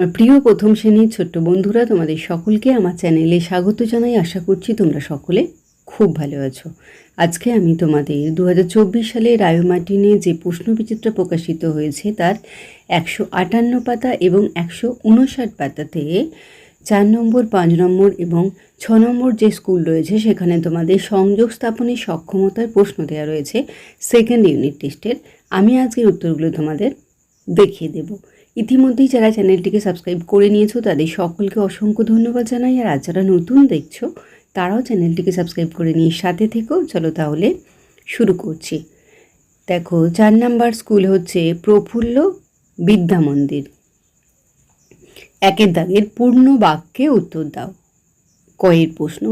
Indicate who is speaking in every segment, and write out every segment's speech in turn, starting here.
Speaker 1: আমার প্রিয় প্রথম শ্রেণির ছোট্ট বন্ধুরা, তোমাদের সকলকে আমার চ্যানেলে স্বাগত জানাই। আশা করছি তোমরা সকলে খুব ভালো আছো। আজকে আমি তোমাদের দু হাজার চব্বিশ সালে রায়োমার্টিনে যে প্রশ্নবিচিত্র প্রকাশিত হয়েছে, তার একশো আটান্ন পাতা এবং একশো উনষাট পাতাতে চার নম্বর, পাঁচ নম্বর এবং ছ নম্বর যে স্কুল রয়েছে, সেখানে তোমাদের সংযোগ স্থাপনের সক্ষমতার প্রশ্ন দেওয়া রয়েছে। সেকেন্ড ইউনিট টেস্টের আমি আজকের উত্তরগুলো তোমাদের দেখিয়ে দেব। ইতিমধ্যেই যারা চ্যানেলটিকে সাবস্ক্রাইব করে নিয়েছো, তাদের সকলকে অসংখ্য ধন্যবাদ জানাই। আর আজ যারা নতুন দেখছ, তারাও চ্যানেলটিকে সাবস্ক্রাইব করে নিয়ে সাথে থেকেও চলো তাহলে শুরু করছি। দেখো, চার নাম্বার স্কুল হচ্ছে প্রফুল্ল বিদ্যা মন্দির। একের দাগের পূর্ণ বাক্যে উত্তর দাও। কয়ের প্রশ্ন,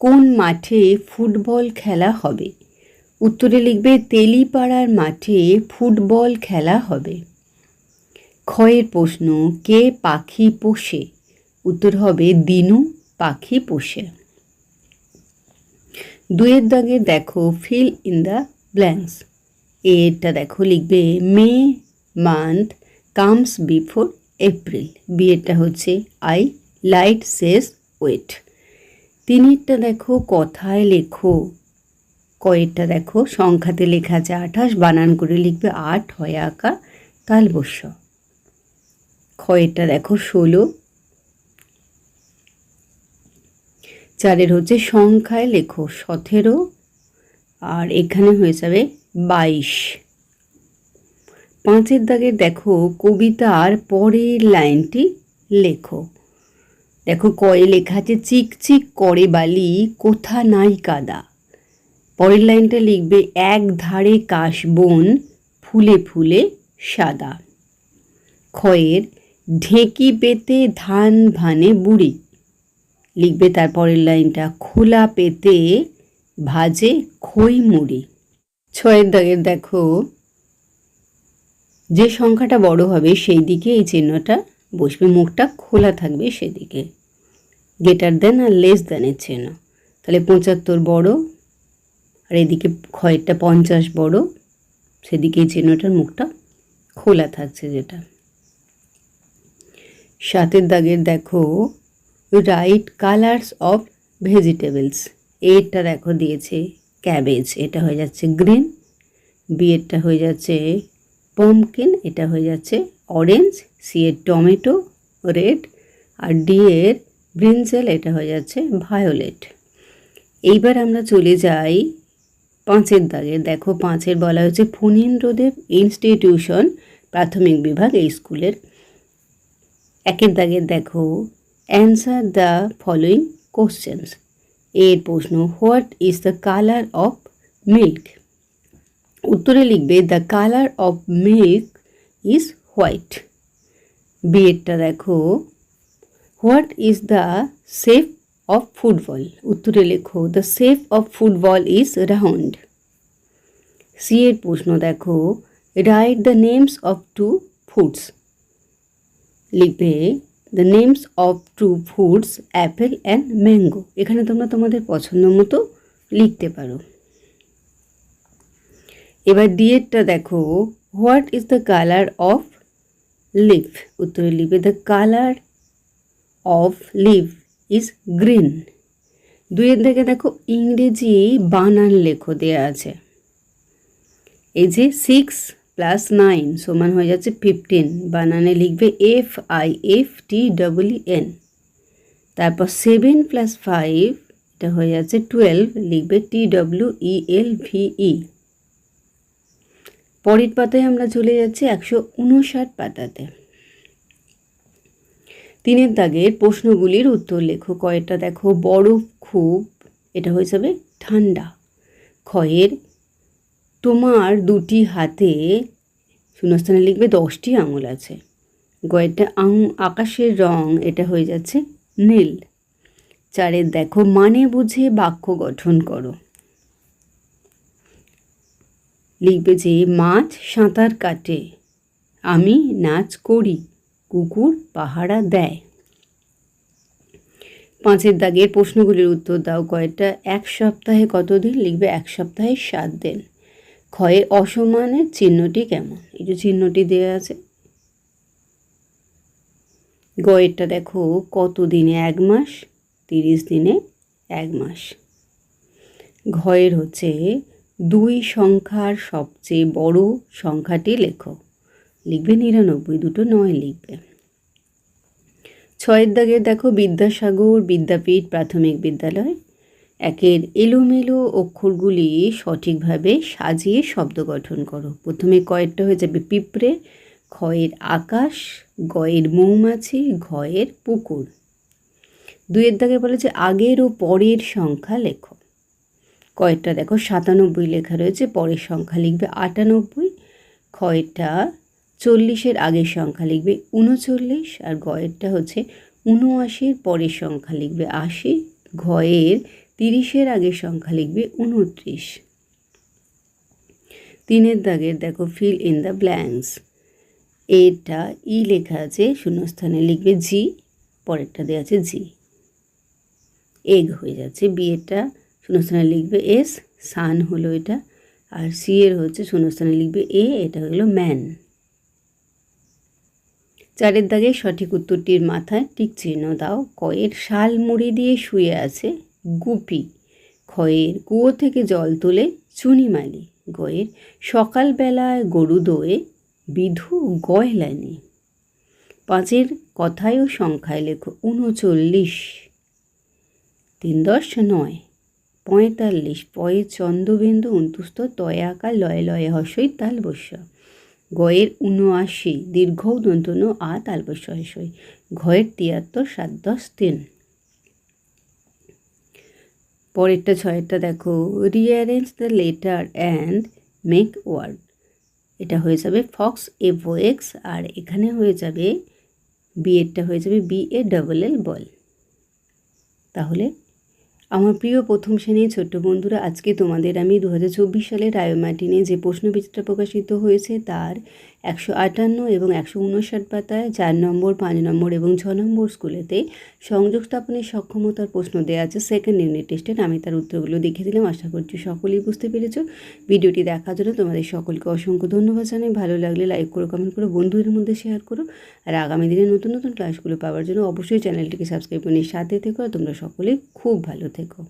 Speaker 1: কোন মাঠে ফুটবল খেলা হবে? উত্তরে লিখবে, তেলিপাড়ার মাঠে ফুটবল খেলা হবে। ক্ষয়ের প্রশ্ন, কে পাখি পোষে? উত্তর হবে, দিনু পাখি পোষে। দুয়ের দাগে দেখো ফিল ইন দ্য ব্ল্যাঙ্কস এরটা দেখো, লিখবে, May month comes before April বিয়েরটা হচ্ছে আই লাইট সেস ওয়েট তিনেরটা দেখো, কথায় লেখো। কয়েরটা দেখো, সংখ্যাতে লেখা আছে, আঠাশ, বানান করে লিখবে, আট, হয় আঁকা, তালবস্য। ক্ষয়েরটা দেখো, ষোলো। চারের হচ্ছে সংখ্যায় লেখো সতেরো, আর এখানে হয়ে যাবে বাইশ। পাঁচের দাগের দেখো কবিতার পরের লাইনটি লেখো। দেখো, কয়ে লেখা আছে, চিক চিক করে বালি, কোথা নাই কাদা। পরের লাইনটা লিখবে, এক ধারে কাশ বন, ফুলে ফুলে সাদা। ক্ষয়ের ঢেঁকি পেতে ধান ভানে বুড়ি। লিখবে তার পরের লাইনটা, খোলা পেতে ভাজে খই মুড়ি। ছয়ের দাগের দেখো, যে সংখ্যাটা বড় হবে সেই দিকে এই চিহ্নটা বসবে, মুখটা খোলা থাকবে সেদিকে। গেটার দেন আর লেস দেনের চিহ্ন। তাহলে পঁচাত্তর বড়, আর এদিকে ক্ষয়েরটা পঞ্চাশ বড়, সেদিকে এই চিহ্নটার মুখটা খোলা থাকছে যেটা। সাতের দাগের দেখো রাইট কালার্স অফ ভেজিটেবলস এরটা দেখো দিয়েছে ক্যাবেজ এটা হয়ে যাচ্ছে গ্রিন বিয়েরটা হয়ে যাচ্ছে পমকিন এটা হয়ে যাচ্ছে অরেঞ্জ সি এর টমেটো রেড আর ডি এর ব্রিঞ্জেল এটা হয়ে যাচ্ছে ভায়োলেট এইবার আমরা চলে যাই পাঁচের দাগে। দেখো পাঁচের বলা হয়েছে ফণীন্দ্রদেব ইনস্টিটিউশন প্রাথমিক বিভাগ এই স্কুলের একের দাগের দেখো। অ্যান্সার দ্য ফলোয়িং কোশ্চেন্স এর প্রশ্ন what is the colour of milk উত্তরে লিখবে the colour of milk is white বিয়েরটা দেখো। What is the shape of football উত্তরে লেখো the shape of football is round C এর প্রশ্ন দেখো। Write the names of two foods লিখবে the names of two foods apple and mango এখানে তোমরা তোমাদের পছন্দ মতো লিখতে পারো। এবার ডিএডটা দেখো। What is the colour of leaf উত্তরে লিখবে the colour of leaf is green দুইয়ের দিকে দেখো, ইংরেজি বানান লেখো দেয়া আছে। এই যে সিক্স প্লাস নাইন সমান হয়ে যাচ্ছে ফিফটিন বানানে লিখবে F I F T double N তারপর সেভেন প্লাস ফাইভ এটা হয়ে যাচ্ছে টুয়েলভ লিখবে T W E L V E পরের পাতায় আমরা চলে যাচ্ছি একশো উনষাট পাতাতে। তিনের দাগের প্রশ্নগুলির উত্তর লেখো। কয়েকটা দেখো বরফ খুব, এটা হয়ে যাবে ঠান্ডা। ক্ষয়ের, তোমার দুটি হাতে শূন্যস্থানে লিখবে দশটি আঙুল আছে। গয়েরটা আং আকাশের রং, এটা হয়ে যাচ্ছে নীল। চারের দেখো মানে বুঝে বাক্য গঠন করো। লিখবে যে মাছ সাঁতার কাটে, আমি নাচ করি, কুকুর পাহারা দেয়। পাঁচের দাগের প্রশ্নগুলির উত্তর দাও। কয়েকটা এক সপ্তাহে কতদিন? লিখবে এক সপ্তাহে সাত দিন। ক্ষয়ের অসমানের চিহ্নটি কেমন? এই যে চিহ্নটি দেওয়া আছে। গয়েরটা দেখো কত দিনে এক মাস? তিরিশ দিনে? এক মাস। ঘয়ের হচ্ছে দুই সংখ্যার সবচেয়ে বড় সংখ্যাটি লেখো। লিখবে নিরানব্বই, দুটো নয় লিখবে। ছয়ের দাগে দেখো বিদ্যাসাগর বিদ্যাপীঠ প্রাথমিক বিদ্যালয়। একের এলোমেলো অক্ষরগুলি সঠিকভাবে সাজিয়ে শব্দ গঠন করো। প্রথমে কয়েরটা হয়ে যাবে পিঁপড়ে, ক্ষয়ের আকাশ, গয়ের মৌমাছি, ঘয়ের পুকুর। দুইয়ের দাগে বলে যে আগের ও পরের সংখ্যা লেখো। কয়েকটা দেখো সাতানব্বই লেখা রয়েছে, পরের সংখ্যা লিখবে আটানব্বই ক্ষয়টা চল্লিশের আগের সংখ্যা লিখবে উনচল্লিশ, আর গয়েরটা হচ্ছে উনআশির পরের সংখ্যা লিখবে আশি, ঘয়ের তিরিশের আগের সংখ্যা লিখবে উনত্রিশ। তিনের দাগের দেখো ফিল ইন দ্য ব্ল্যাঙ্কস এটা ই লেখা আছে, শূন্যস্থানে লিখবে জি পরেরটা দেওয়া আছে জি এগ হয়ে যাচ্ছে বিয়েটা শূন্যস্থানে লিখবে এস সান হলো এটা, আর সি এর হচ্ছে শূন্যস্থানে লিখবে এ এটা হলো ম্যান চারের দাগে সঠিক উত্তরটির মাথায় টিক চিহ্ন দাও, কয়ের শাল মুড়ি দিয়ে শুয়ে আছে। গুপি। ক্ষয়ের কুয়ো থেকে জল তোলে চুনিমালি। গয়ের সকালবেলায় গরু দোয়ে বিধু গয়লানি পাঁচের কথায় ও সংখ্যায় লেখো উনচল্লিশ তিন দশ নয়, পঁয়তাল্লিশ, পয়ে চন্দ্রবিন্দু অন্তুস্ত তয় আকার লয়ে লয়ে হসই তাল বস্য গয়ের উনআশি দীর্ঘ দন্তন আ তাল বস্য হসই। ঘয়ের তিয়াত্তর, সাত দশ, তিন। পরেরটা ছয়েরটা দেখো। Rearrange the letter and make word এটা হয়ে যাবে ফক্স এফও এক্স আর এখানে হয়ে যাবে বিএডটা হয়ে যাবে বি এ ডবল এল বল তাহলে আমার প্রিয় প্রথম শ্রেণির ছোট্ট বন্ধুরা, আজকে তোমাদের আমি দু সালের রায়োমার্টিনে যে প্রশ্নবিচিত্রা প্রকাশিত হয়েছে, তার একশো আটান্ন এবং একশো উনষাট পাতায় চার নম্বর, পাঁচ নম্বর এবং ছ নম্বর স্কুলেতে সংযোগ স্থাপনের সক্ষমতার প্রশ্ন দেওয়া আছে। সেকেন্ড ইউনিট টেস্টের আমি তার উত্তরগুলো দেখে দিলাম। আশা করছি সকলেই বুঝতে পেরেছ। ভিডিওটি দেখার জন্য তোমাদের সকলকে অসংখ্য ধন্যবাদ জানাই। ভালো লাগলে লাইক করো কমেন্ট করো, বন্ধুদের মধ্যে শেয়ার করো। আর আগামী দিনে নতুন নতুন ক্লাসগুলো পাওয়ার জন্য অবশ্যই চ্যানেলটিকে সাবস্ক্রাইব করে সাথে থেকো। আর তোমরা সকলেই খুব ভালো থেকো।